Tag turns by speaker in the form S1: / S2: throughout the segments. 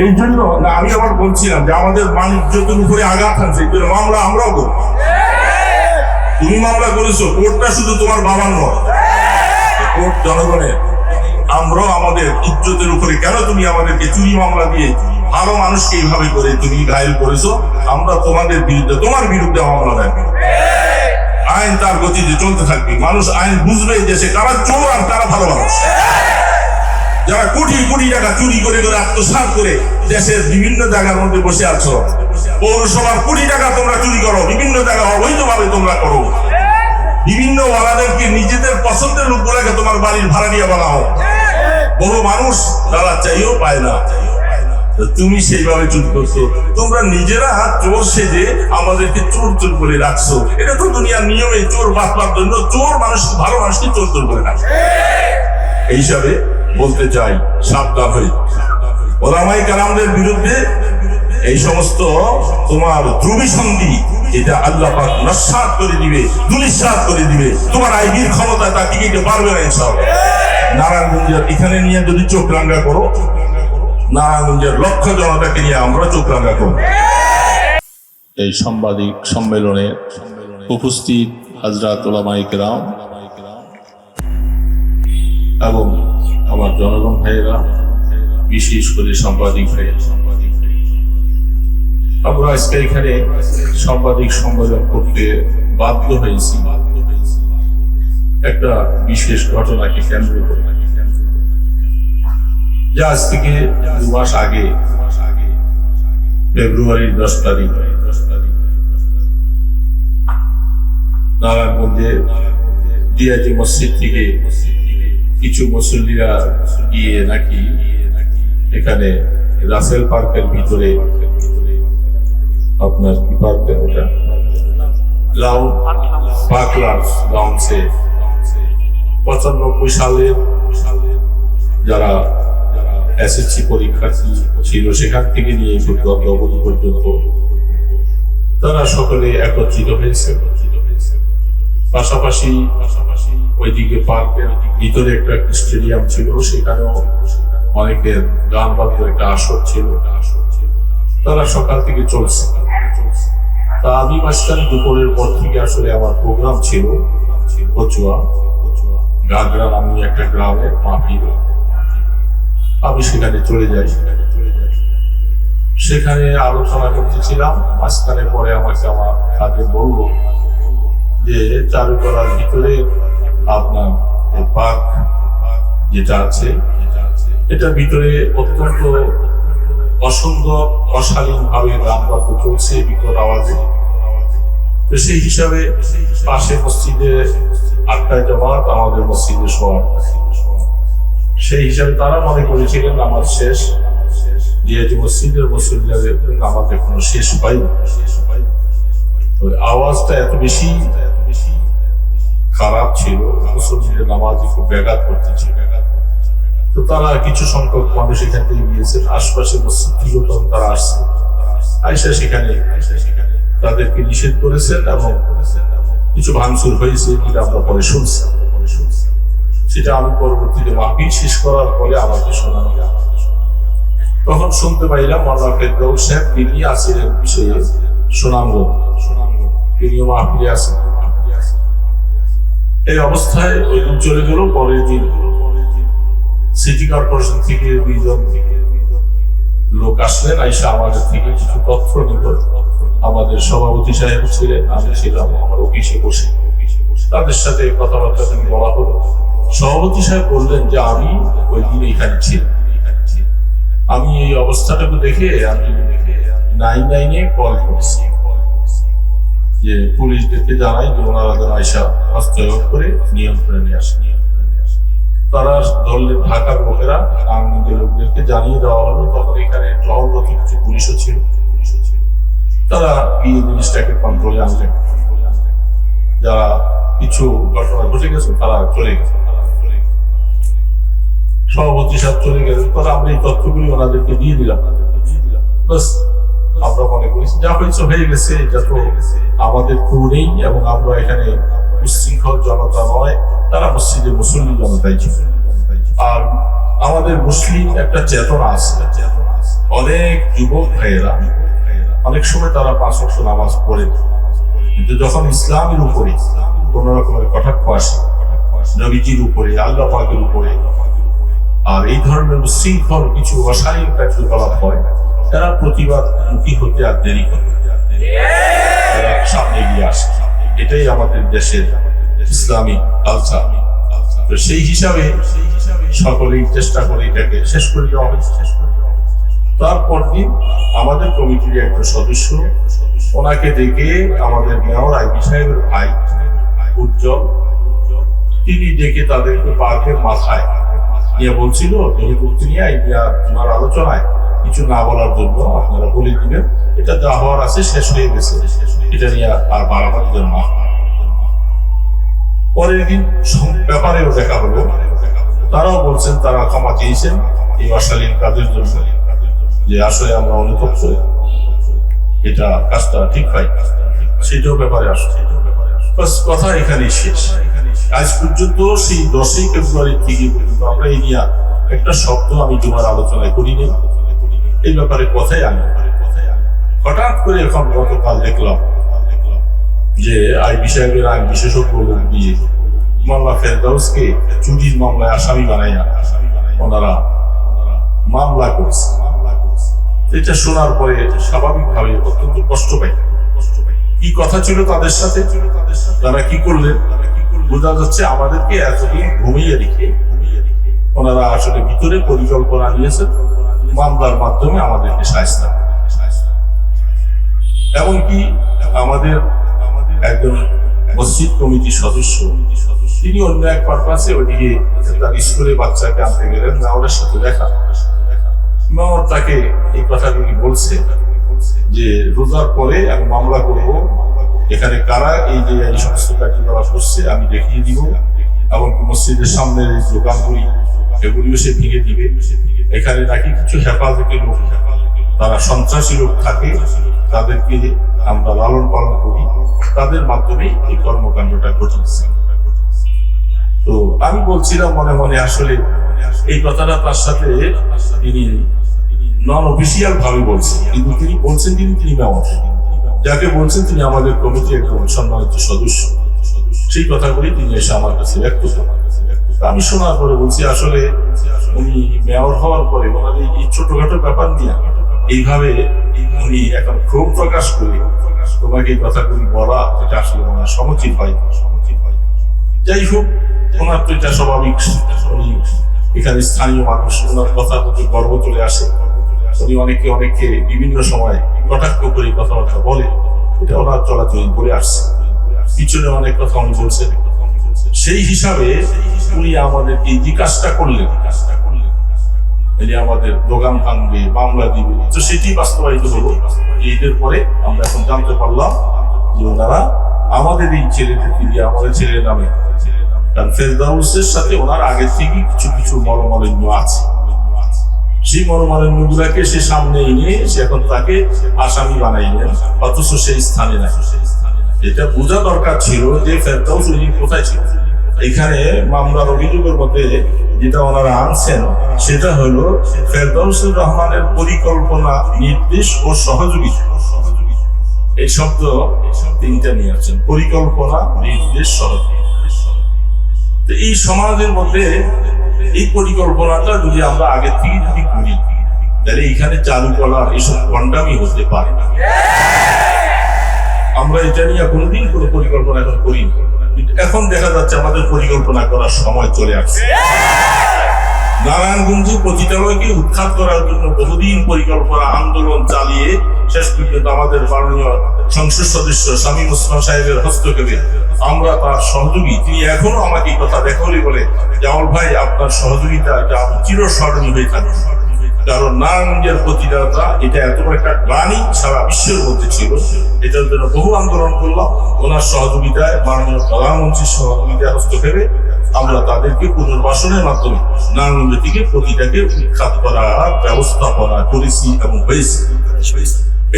S1: এই জন্য আমি আবার বলছিলাম যে আমাদের বাণিজ্যতের উপরে আঘাত আনছে এই জন্য মামলা আমরাও করব। তুমি মামলা করেছ, কোর্টটা শুধু তোমার বাবার নয়। কোর্ট জনগণের আমরাও আমাদের ইজ্জতের উপরে, কেন তুমি আমাদেরকে চুরি মামলা দিয়ে ভালো মানুষকে এইভাবে করে তুমি ঘায়ল করেছ? আমরা তোমাদের বিরুদ্ধে, তোমার বিরুদ্ধে মামলা দেয় আইন তার গতিতে চলতে থাকবে। মানুষ আইন বুঝবে যে সে কারা চোর আর কারা ভালো মানুষ। যারা কোটি কোটি টাকা চুরি করে করে আত্মসাৎ করে দেশের বিভিন্ন জায়গার মধ্যে বসে আছো। পৌরসভার কোটি টাকা তোমরা চুরি করো, বিভিন্ন জায়গা অবৈধভাবে তোমরা করো। বিভিন্ন ওয়ালাদেরকে নিজেদের পছন্দের লোকগুলাকে তোমার বাড়ির ভাড়া দিয়ে বানাও। বহু মানুষ তারা চাইও পায় না। তুমি সেইভাবে চুরি করছ। তোমরা নিজেরা হাত চোর সেজে আমাদেরকে চোর চোর করে রাখছো এটা তো দুনিয়ার নিয়মে চোর বাঁচবার জন্য চোর মানুষ, ভালো মানুষকে চোর চোর করে রাখছো এই হিসাবে বলতে চাই, সাবধান হয়ে ওলামাই কালামদের বিরুদ্ধে এই সমস্ত তোমার ধ্রুবী সন্ধি, এটা আল্লাহ পাক নস্বাত করে দিবে দুলিশ্বাত করে দিবে। তোমার আইবির ক্ষমতা তা টিকিতে পারবে না ইনশাআল্লাহ। নারায়ণগঞ্জের এখানে নিয়ে যদি চোখ রাঙ্গা করো, নারায়ণগঞ্জের লক্ষ জনতাকে নিয়ে আমরা চোখ রাঙ্গা করব।
S2: এই সাংবাদিক সম্মেলনে উপস্থিত হাজরাত ওলামাই কেরাম এবং আমার জনগণ ভাইয়েরা, বিশেষ করে সাংবাদিক ভাইয়েরা। আমরা আজকে এখানে সাংবাদিক সম্মেলন করতে বাধ্য হয়েছি। একটা বিশেষ ঘটনাকে কেন্দ্র করে। যা আজ থেকে দু মাস আগে, ফেব্রুয়ারির দশ তারিখ। নারায়ণগঞ্জে ডিআইটি মসজিদ থেকে কিছু মুসল্লিরা গিয়ে নাকি এখানে রাসেল পার্কের ভিতরে আপনার কি পার্ক ওটা? পঁচানব্বই সালের যারা এসএসসি পরীক্ষার্থী ছিল সেখান থেকে নিয়ে গত পর্যন্ত তারা সকলে একত্রিত হয়েছে। পাশাপাশি পাশাপাশি ওইদিকে পার্কের ভিতরে একটা স্টেডিয়াম ছিল, সেখানেও অনেকের গান বাদ্যের একটা আসর ছিল। তারা সকাল থেকে চলছে। তা আমি মাঝখানে দুপুরের পর থেকে আসলে আমার প্রোগ্রাম ছিল কচুয়া। গাগরা নামে একটা গ্রামে মাপির আমি সেখানে চলে যাই। সেখানে আলোচনা করতেছিলাম। মাঝখানে পরে আমাকে আমার কাজে বলল যে চারুকলার ভিতরে আপনার পার্ক যেটা আছে এটার ভিতরে অত্যন্ত অসুন্দর অশালীন ভাবে গান বাদ্য চলছে বিকট আওয়াজে। তো সেই হিসাবে পাশে মসজিদে আটটায় জামাত, আমাদের মসজিদে শোয়ার সেই হিসাবে তারা মনে করেছিলেন আমার শেষ। যেহেতু মসজিদের মুসলিমদের নামাজ এখনও শেষ হয়নি। ওই আওয়াজটা এত বেশি খারাপ ছিল মুসলিমদের নামাজ খুব ব্যাঘাত করতেছিল তো তারা কিছু সংখ্যক মানুষ এখান থেকে গিয়েছেন আশপাশে মসজিদ থেকে তখন তারা আসছে আইসা সেখানে তাদেরকে নিষেধ করেছেন এবং কিছু ভাঙচুর হয়েছে যেটা আমরা পরে শুনছি। সেটা আমি পরবর্তীতে মাহফিল শেষ করার পরে আমাকে শোনানো তখন শুনতে পাইলাম মাওলানা ফেরদৌস সাহেব তিনি আসিলেন বিষয়ে সুনামগঞ্জ তিনিও মাহফিলে আসেন এই অবস্থায় ওই দিন চলে গেল, পরের দিন সিটি কর্পোরেশন থেকে দুইজন লোক আসলেন, আইসা আমাদের থেকে কিছু তথ্য নিল। আমাদের সভাপতি সাহেব ছিলেন, আমি ছিলাম আমার অফিসে বসে। তাদের সাথে কথাবার্তা তিনি বলা হলো। সভাপতি সাহেব বললেন যে আমি ওই দিন এখানে ছিলাম। আমি এই অবস্থাটাকে দেখে আমি নাইন নাইনে কল করেছি। যে পুলিশদেরকে জানাই যে ওনারা যেন আইসা হস্তক্ষেপ করে নিয়ন্ত্রণে নিয়ে আসে। তারা ধরলেন ঢাকার লোকেরা আনন্দের লোকদেরকে জানিয়ে দেওয়া হলো, তখন এখানে টহলরত কিছু পুলিশও ছিল। তারা গিয়ে জিনিসটাকে কন্ট্রোলে আনলেন যারা কিছু ঘটনা ঘটে গেছে, তারা চলে গেছে। সভাপতি সাহেব চলে গেলেন। তখন আমরা এই তথ্যগুলি ওনাদেরকে দিয়ে দিলাম। বাস আমরা মনে করি। যা হয়েছে হয়ে গেছে এটা তো আমাদের কেউ নেই এবং আমরা এখানে উচ্ছৃঙ্খল জনতা নয় তারা মসজিদে মুসলিম জনতাই ছিল। আর আমাদের মুসলিম একটা চেতনা আছে। অনেক যুবক ভাইয়েরা অনেক সময় তারা পাঁচ নামাজ পড়ে কিন্তু যখন ইসলামের উপরে কোন রকমের কটাক্ষ আসে নবীজির উপরে আল্লাহ পাকের উপরে আর এই ধরনের উশৃঙ্খল কিছু অশালীন কার্যকলাপ হয় তারা প্রতিবাদ মুখী হতে আর দেরি করে তারা সামনে এগিয়ে আসে। এটাই আমাদের দেশের ইসলামিক কালচার তো সেই হিসাবে সকলেই চেষ্টা করে এটাকে শেষ করে দেওয়া হয়েছে তারপর দিন আমাদের কমিটির একজন সদস্য, ওনাকে ডেকে আমাদের মেয়র আইবি সাহেবের ভাই উজ্জ্বল, তিনি ডেকে তাদেরকে পার্কের মাথায় নিয়ে বলছিল, যেহেতু তিনি আইডিয়া তোমার আলোচনায় কিছু না বলার জন্য আপনারা বলে দিবেন, এটা যা হওয়ার আছে শেষ হয়ে গেছে। এটা নিয়ে আর বাড়াবার জন্য পরের দিন ব্যাপারেও দেখা হলো। তারাও বলছেন, তারা ক্ষমা চেয়েছেন এই অশালীন কাজের জন্য, যে আসলে আমরা অনুতপ্ত। এটা কাজটা ঠিক হয়। সেটাও ব্যাপারে আসছে। কথা এখানে শেষ। আজ পর্যন্ত সেই দশই ফেব্রুয়ারি থেকে পর্যন্ত আমরা এই নিয়ে একটা শব্দ আমি তোমার আলোচনায় করিনি। এই ব্যাপারে কথাই আনি হঠাৎ করে এখন গতকাল দেখলাম যে আইবি সাহেবের আইন বিশেষজ্ঞ দিয়ে মোল্লা ফেরদাউসকে চুরির মামলায় আসামি ওনারা মামলা করেছে। এটা শোনার পরে স্বাভাবিকভাবে অত্যন্ত কষ্ট পাই কি কথা ছিল তাদের সাথে? তারা কি করলেন? বোঝা যাচ্ছে আমাদেরকে এতদিন ঘুমিয়ে রেখে ওনারা আসলে ভিতরে পরিকল্পনা নিয়েছেন। মামলার মাধ্যমে আমাদেরকে সাহায্য এমনকি আমাদের একজন মসজিদ কমিটির সদস্য, তিনি অন্য এক পারপাসে ওইদিকে তার স্কুলে বাচ্চাকে আনতে গেলেন মেয়রের সাথে দেখা। মেয়র তাকে এই কথাগুলি বলছে যে, রোজার পরে আমি মামলা করব, এখানে কারা এই যে এই সমস্ত কার্যকলাপ করছে আমি দেখিয়ে দিব এমনকি মসজিদের সামনের এই দোকানগুলি এগুলিও সে ভেঙে দিবে। এখানে নাকি কিছু হেফাজতের লোক। তারা সন্ত্রাসী লোক থাকে, তাদেরকে আমরা লালন পালন করি। তাদের মাধ্যমে এই কর্মকাণ্ডটা ঘটেছে। তো আমি বলছিলাম মনে মনে আসলে এই কথাটা তার সাথে তিনি নন অফিসিয়াল ভাবে বলছেন। কিন্তু তিনি বলছেন তিনি তিনি মেয়র। যাকে বলছেন তিনি আমাদের কমিটির একজন সম্মানিত সদস্য। সেই কথাগুলি তিনি এসে আমার কাছে ব্যক্ত করেন। আমি শোনার পরে বলছি, আসলে উনি মেয়র হওয়ার পরে ওনার এই- ছোটখাটো ব্যাপার নিয়ে এইভাবে উনি এখন ক্ষোভ প্রকাশ করে তোমাকে এই কথাগুলি বলা, এটা আসলে ওনার সমুচিত হয়। যাই হোক, ওনার তো এটা স্বাভাবিক। উনি এখানে স্থানীয় মানুষ, ওনার কথা প্রতি গর্ব চলে আসে। উনি অনেকে অনেকে বিভিন্ন সময় কটাক্ষ করে কথাবার্তা বলে। এটা ওনার চলাচল করে আসছে। পিছনে অনেক কথা উনি বলছেন। সেই হিসাবে উনি আমাদের এই কাজটা করলেন এই যে আমাদের দোকান ভাঙবে মামলা দিবে। তো সেটি বাস্তবায়িত হলো। ঈদের পরে আমরা এখন জানতে পারলাম যে ওনারা আমাদের এই ছেলেদেরকে দিয়ে আমাদের ছেলের নামে কারণ ফেরদাউসের সাথে ওনার আগে থেকে কিছু কিছু মরমালিন্য আছে। সেই মরমালিন্য গুলাকে সে সামনে এনে সে এখন তাকে আসামি বানাইলেন, অথচ সেই স্থানে নাই। এটা বোঝা দরকার ছিল যে ফেরদাউস উনি কোথায় ছিল এখানে মামলার অভিযোগের মধ্যে যেটা ওনারা আনছেন, সেটা হলো ফেরদাউসুর রহমানের পরিকল্পনা নির্দেশ ও সহযোগিতা এই শব্দ তিনটা নিয়ে আসছেন, পরিকল্পনা, নির্দেশ সহযোগিতা এই সমাজের মধ্যে এই পরিকল্পনাটা যদি আমরা আগে থেকে যদি করি, তাহলে এখানে চালু করা এসব গন্ডামি হতে পারে না। আমরা এটা নিয়ে কোনোদিন কোনো পরিকল্পনা এখন করি না। এখন দেখা যাচ্ছে আমাদের পরিকল্পনা করার সময় চলে আসছে। নারায়ণগঞ্জে পতিতালয়কে উৎখাত করার জন্য বহুদিন পরিকল্পনা আন্দোলন চালিয়ে শেষ পর্যন্ত আমাদের মাননীয় সংসদ সদস্য স্বামী মুসলাম সাহেবের হস্তক্ষেপে আমরা তার সহযোগী। তিনি এখনও আমাকে কথা দেখালি বলে জামল ভাই, আপনার সহযোগিতা, এটা চিরস্মরণীয় হয়ে থাকবে। কারণ নারায়ণগঞ্জের প্রতিদাতা, এটা এত একটা গ্লানি সারা বিশ্বের মধ্যে ছিল। এটার জন্য বহু আন্দোলন করলাম। ওনার সহযোগিতায় মাননীয় প্রধানমন্ত্রীর সহযোগিতায় হস্তক্ষেপে আমরা তাদেরকে পুনর্বাসনের মাধ্যমে নারায়ণগঞ্জ থেকে প্রতিটাকে উৎখাত করার ব্যবস্থাপনা করেছি এবং হয়েছে।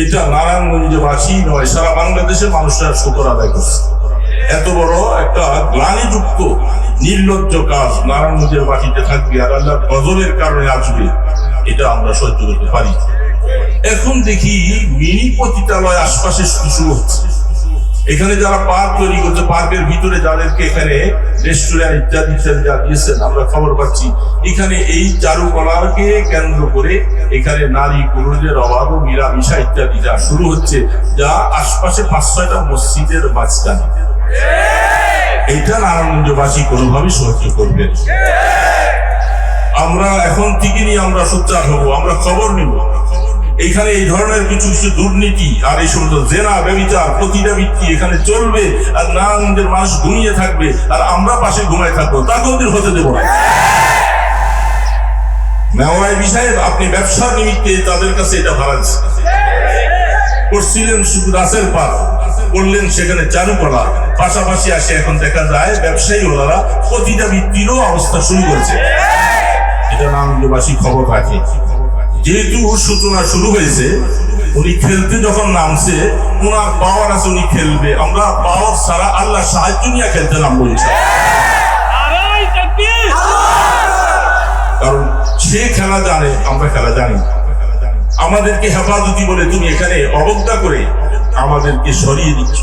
S2: এটা নারায়ণগঞ্জে বাসী নয়, সারা বাংলাদেশের মানুষরা শুকর আদায় করছে। এত বড় একটা গ্লানিযুক্ত নির্লজ্জ কাজ নারায়ণগঞ্জের মাটিতে থাকবে আর আল্লাহর গজলের কারণে আসবে, এটা আমরা সহ্য করতে পারি। এখন দেখি মিনি পতিতালয় আশপাশে শুরু হচ্ছে। এখানে যারা পার্ক তৈরি করছে, পার্কের ভিতরে যাদেরকে এখানে রেস্টুরেন্ট ইত্যাদি ইত্যাদি যা দিয়েছেন, আমরা খবর পাচ্ছি। এখানে এই চারুকলাকে কেন্দ্র করে এখানে নারী পুরুষদের অভাব ও ইত্যাদি যা শুরু হচ্ছে, যা আশপাশে পাঁচ ছয়টা মসজিদের মাঝখানে। এটা নারায়ণগঞ্জবাসী কোনোভাবেই সহ্য করবেন আমরা এখন থেকে নিয়ে আমরা সোচ্চার হব আমরা খবর নিব। এখানে এই ধরনের কিছু কিছু দুর্নীতি আর এই সমস্ত জেনা ব্যবিচার প্রতিটা ভিত্তি এখানে চলবে আর নারায়ণগঞ্জের মানুষ ঘুমিয়ে থাকবে আর আমরা পাশে ঘুমায় থাকব। তা কোনদিন হতে দেবো না। মেওয়াই সাহেব আপনি ব্যবসার নিমিত্তে তাদের কাছে এটা ভাড়াচ্ছেন করছিলেন শুধু রাসের পার করলেন সেখানে চারুকলা। পাশাপাশি আসে এখন দেখা যায় ব্যবসায়ী ওনারা প্রতিটা ভিত্তিরও অবস্থা শুরু করেছে। এটা নামবাসী খবর রাখে। যেহেতু সূচনা শুরু হয়েছে উনি খেলতে যখন নামছে ওনার পাওয়ার আছে উনি খেলবে। আমরা পাওয়ার ছাড়া আল্লাহ সাহায্য নিয়ে খেলতে নামবো। কারণ সে খেলা জানে আমরা খেলা জানি না। আমাদেরকে হেফাজতি বলে তুমি এখানে অবজ্ঞা করে আমাদেরকে সরিয়ে দিচ্ছ।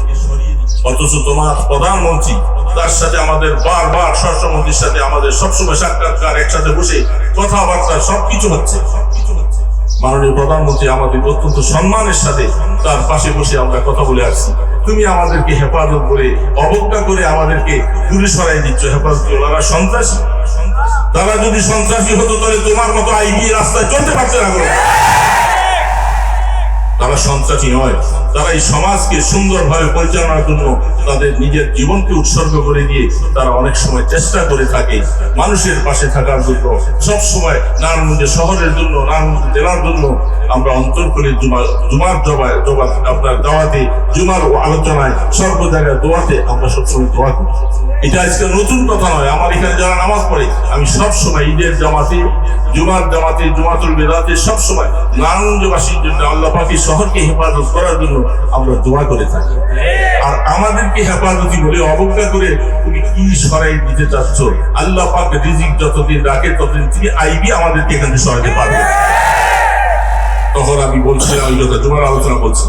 S2: অথচ তোমার প্রধানমন্ত্রী তার সাথে আমাদের বারবার স্বরাষ্ট্রমন্ত্রীর সাথে আমাদের সবসময় সাক্ষাৎকার, একসাথে বসে কথাবার্তা সবকিছু হচ্ছে। মাননীয় প্রধানমন্ত্রী আমাদের অত্যন্ত সম্মানের সাথে তার পাশে বসে আমরা কথা বলে আসছি। তুমি আমাদেরকে হেফাজত করে অবজ্ঞা করে আমাদেরকে দূরে সরাই দিচ্ছ। হেফাজত ওনারা সন্ত্রাসী। তারা যদি সন্ত্রাসী হতো, তাহলে তোমার মতো আইবি রাস্তায় চলতে পারছে না। তারা সন্ত্রাসী নয়। তারা এই সমাজকে সুন্দরভাবে পরিচালনার জন্য তাদের নিজের জীবনকে উৎসর্গ করে দিয়ে তারা অনেক সময় চেষ্টা করে থাকে মানুষের পাশে থাকার জন্য। সব সময় নারায়ণগঞ্জ শহরের জন্য, নারায়ণগঞ্জ জেলার জন্য আমরা অন্তর করে জুমার জবায়, জবা, আপনার দাওয়াতে, জুমার আলোচনায় সর্ব জায়গায় দোয়াতে আমরা সবসময় দোয়া করি। এটা আজকে নতুন কথা নয়, আমার এখানে যারা নামাজ পড়ে, আমি সব সময় ঈদের জামাতে, জুমার জামাতে, জুমাতুল বেদাতে সব সময় নারায়ণগঞ্জবাসীর জন্য, আল্লাহ পাকি শহরকে হেফাজত করার জন্য আমরা দোয়া করে থাকি। আর আমাদেরকে হেফাজতি বলে অবজ্ঞা করে তুমি কি সরাই দিতে চাচ্ছ? আল্লাহ পাক রিজিক যতদিন রাখে, ততদিন তিনি আইবি আমাদেরকে এখানে সরাতে পারবে। তখন আমি বলছিলাম ওই কথা তোমার আলোচনা বলছি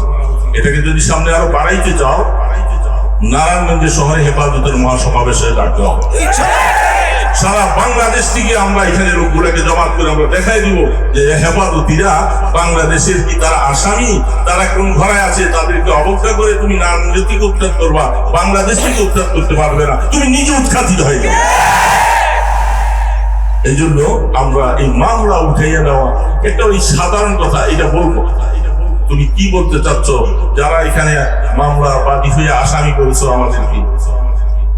S2: এটাকে যদি সামনে আরও বাড়াইতে চাও নারায়ণগঞ্জ শহরে হেফাজতের মহাসমাবেশে ডাকতে হবে সারা বাংলাদেশ থেকে আমরা এখানে লোকগুলোকে জমা করে আমরা দেখাই দিব যে হেফাজতিরা বাংলাদেশের কি তারা আসামি? তারা কোন ঘরে আছে? তাদেরকে অবজ্ঞা করে তুমি থেকে উৎখাত করবা বাংলাদেশ থেকে উৎখাত করতে পারবে না। তুমি নিজে উৎখাতিত হয়ে যাবে এই জন্য আমরা এই মামলা উঠাইয়া দেওয়া একটা ওই সাধারণ কথা, এটা বলব। তুমি কি বলতে চাচ্ছ? যারা এখানে মামলা বাদী হয়ে আসামি করেছ আমাদেরকে,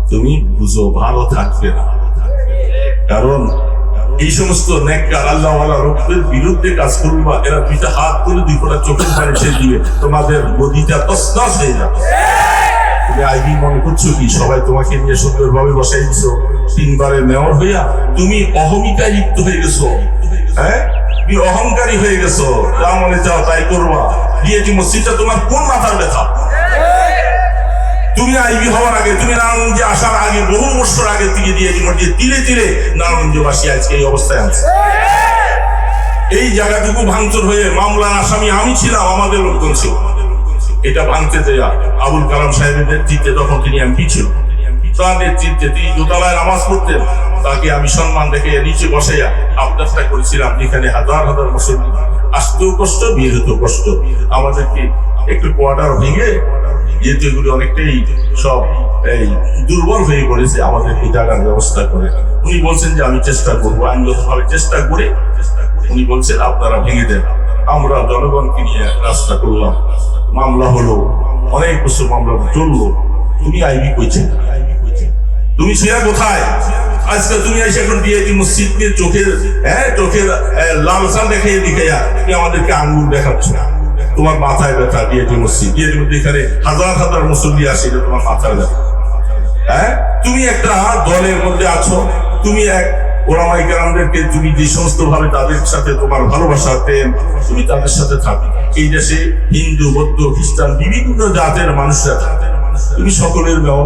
S2: তুমি বুঝো ভালো থাকবে না। কারণ এই সমস্ত নেককার রব্বের বিরুদ্ধে কাজ করবা এরা দুইটা হাত তুলে দুই চোখের পানি ছেড়ে দিবে, তোমাদের হয়ে যাবে। আইবি মনে করছ কি? সবাই তোমাকে নিয়ে বসাই মেয়র হইয়া তুমি অহমিকায় লিপ্ত হয়ে গেছো। হ্যাঁ? তুমি অহংকারী হয়ে গেছো। যা মনে চাও তাই করবা। দিয়েছি মসজিদটা তোমার কোন মাথার ব্যথা? তুমি আইবি হওয়ার আগে, তুমি আসার আগে, বহু বছর আগে দিয়েছি মসজিদ। তিলে তিলে আজকে এই অবস্থায় আছে। এই জায়গাটুকু ভাঙচুর হয়ে মামলার আসামি আমি ছিলাম, আমাদের লোকজন ছিল। এটা ভাঙতে দেয়া আবুল কালাম সাহেবের নেতৃত্বে তখন তিনি এমপি ছিল। তার নেতৃত্বে তিনি দোতলায় নামাজ পড়তেন। তাকে আমি সম্মান রেখে নিচে বসাইয়া আবদারটা করেছিলাম, যেখানে হাজার হাজার মুসলিম আসতেও কষ্ট বের হতেও কষ্ট। আমাদেরকে একটু কোয়ার্টার ভেঙে যেহেতু এগুলি অনেকটাই সব এই দুর্বল হয়ে পড়েছে আমাদেরকে জায়গার ব্যবস্থা করে। উনি বলছেন যে আমি চেষ্টা করব, আইনগতভাবে চেষ্টা করে, উনি বলছেন আপনারা ভেঙে দেন। আমরা জনগণকে নিয়ে রাস্তা করলাম। মামলা হলো, অনেক বছর মামলা চলল। তুমি আইবি কইছে? তুমি ছিলা কোথায়? আজকে তুমি এসে এখন নিয়ে চোখের হ্যাঁ চোখের লালসান দেখাইয়ে দেখাইয়া তুমি আমাদেরকে আঙ্গুল দেখাচ্ছ। তোমার মাথায় ব্যথা ডিআইটি মসজিদ ডিআইটি মধ্যে এখানে হাজার হাজার মুসল্লি আসে তোমার মাথায় ব্যথা। হ্যাঁ? তুমি একটা দলের মধ্যে আছো, তুমি এক ওলামাই কেরামদেরকে তুমি যে সমস্ত ভাবে তাদের সাথে তোমার ভালোবাসা তুমি তাদের সাথে থাকো। এই দেশে হিন্দু, বৌদ্ধ, খ্রিস্টান, বিভিন্ন জাতের মানুষরা থাকে। তুমি সকলের মেয়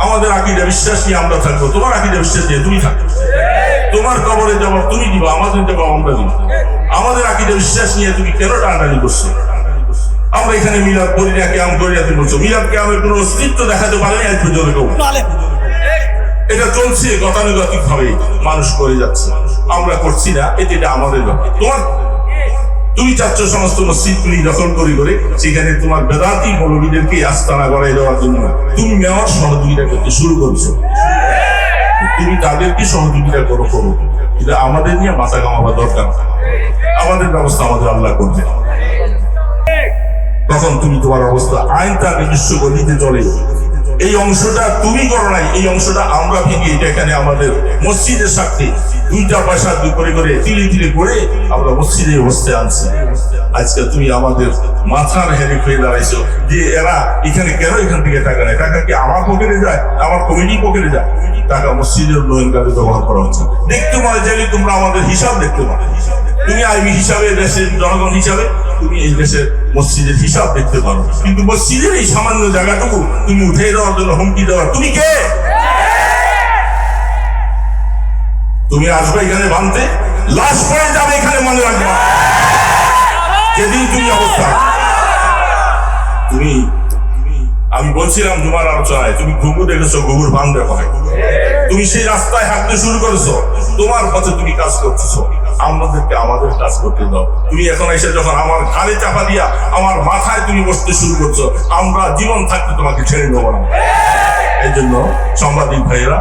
S2: আমাদের আকিদা বিশ্বাস নিয়ে আমরা থাকব। তোমার আকিদা বিশ্বাস নিয়ে তুমি থাকো। তোমার কবরের জবাব তুমি দিবা, আমাদের জবাব আমরা দিব। আমাদের আকিদের বিশ্বাস নিয়ে তুমি কেন টানাটানি করছ? আমরা এখানে মিলাদ করি না কেমন করি না তুমি বলছো। মিলাদ কেমন কোনো অস্তিত্ব দেখাতে পারেনি আজ পর্যন্ত কেউ। এটা চলছে গতানুগতিক ভাবে মানুষ করে যাচ্ছে। আমরা করছি না এতে এটা আমাদের ব্যাপার। তোমার তুমি চাচ্ছ সমস্ত মসজিদগুলি দখল করে করে সেখানে তোমার বেদাতি মৌলবীদেরকে আস্তানা করাই দেওয়ার জন্য তুমি মেয়র সহযোগিতা করতে শুরু করছ। তুমি তাদেরকে সহযোগিতা করো করো। কিন্তু আমাদের নিয়ে মাথা কামাবার দরকার। আমাদের ব্যবস্থা আমাদের আল্লাহ করবে। তখন তুমি তোমার অবস্থা আইন তার নিজস্ব গলিতে চলে। এই অংশটা তুমি করো নাই, এই অংশটা আমরা ভেঙে এটা এখানে আমাদের মসজিদের সাথে দুইটা পয়সা দুই করে করে তিলে তিলে করে আমরা মসজিদে অবস্থায় আনছি। আজকে তুমি আমাদের মাথার হেরে হয়ে দাঁড়াইছো যে এরা এখানে কেন এখান থেকে টাকা নেয়? টাকা কি আমার পকেটে যায়? আমার কমিটি পকেটে যায়? টাকা মসজিদের উন্নয়ন কাজে ব্যবহার করা হচ্ছে। দেখতে পারে চাইলে তোমরা আমাদের হিসাব দেখতে পারো তুমি আইবি হিসাবে দেশের জনগণ হিসাবে তুমি এই দেশের মসজিদের হিসাব দেখতে পারো। কিন্তু মসজিদের এই সামান্য জায়গাটুকু তুমি উঠে দেওয়ার জন্য হুমকি দেওয়ার। তুমি কে? তুমি আসবে এখানে বানতে লাশ পড়ে যাবে এখানে মনে রাখবে। যেদিন তুমি অবস্থা তুমি আমি বলছিলাম তোমার আলোচনায়, তুমি ঘুঘু দেখেছ, ঘুঘুর বান দেখো তুমি সেই রাস্তায় হাঁটতে শুরু করেছ। তোমার পথে তুমি কাজ করতেছো। আমাদেরকে আমাদের কাজ করতে দাও। তুমি এখন এসে যখন আমার ঘাড়ে চাপা দিয়া আমার মাথায় তুমি বসতে শুরু করছ, আমরা জীবন থাকতে তোমাকে ছেড়ে দেবো না। এই জন্য সাংবাদিক ভাইয়েরা,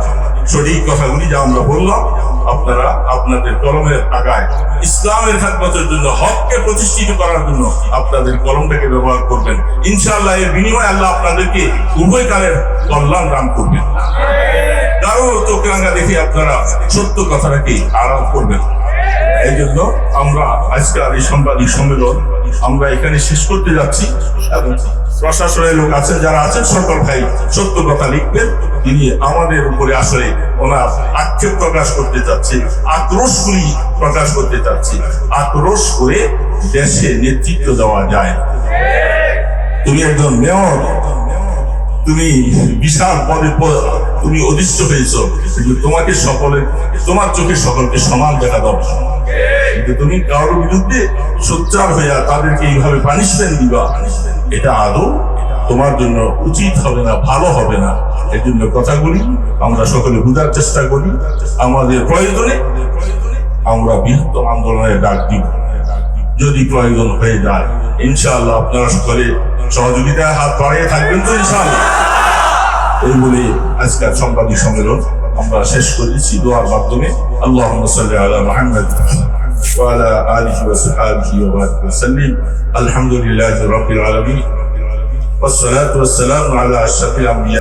S2: সঠিক কথাগুলি যা আমরা বললাম, আপনারা আপনাদের কলমের আগায় ইসলামের খাদমতের জন্য, হককে প্রতিষ্ঠিত করার জন্য আপনাদের কলমটাকে ব্যবহার করবেন। ইনশাআল্লাহ, এর বিনিময়ে আল্লাহ আপনাদেরকে উভয় কালের কল্যাণ দান করবেন। কারও চোখ রাঙা দেখে আপনারা সত্য কথাটাকে আড়াল করবেন। এই জন্য আমরা আজকের এই সাংবাদিক সম্মেলন আমরা এখানে শেষ করতে যাচ্ছি। এবং প্রশাসনের লোক আছেন যারা আছেন, সকল ভাই সত্য কথা লিখবেন। তিনি আমাদের উপরে আসলে ওনার আক্ষেপ প্রকাশ করতে চাচ্ছে আক্রোশগুলি প্রকাশ করতে চাচ্ছে। আক্রোশ করে দেশে নেতৃত্ব দেওয়া যায় তুমি একজন মেয়র, তুমি বিশাল পদে তুমি অধিষ্ঠ হয়েছ, কিন্তু তোমাকে সকলে, তোমার চোখে সকলকে সমান দেখা দরকার কিন্তু তুমি কারোর বিরুদ্ধে সোচ্চার হইয়া তাদেরকে এইভাবে পানিশমেন্ট দিবা, এটা আদৌ তোমার জন্য উচিত হবে না, ভালো হবে না। এই জন্য কথাগুলি আমরা সকলে বোঝার চেষ্টা করি, আমাদের প্রয়োজনে আমরা বৃহত্তম আন্দোলনের ডাক দিব। যদি প্রয়োজন হয়ে যায়, ইনশাআল্লাহ আপনারা সকলে সহযোগিতায় হাত বাড়িয়ে থাকবেন তো ইনশাআল্লাহ। এই বলে আজকের সাংবাদিক সম্মেলন আমরা শেষ করেছি দোয়ার মাধ্যমে আল্লাহ সাল্লি আলা মুহাম্মদ وعلى آله وصحبه وبارك وسلم الحمد لله رب العالمين والصلاة والسلام على أشرف الأنبياء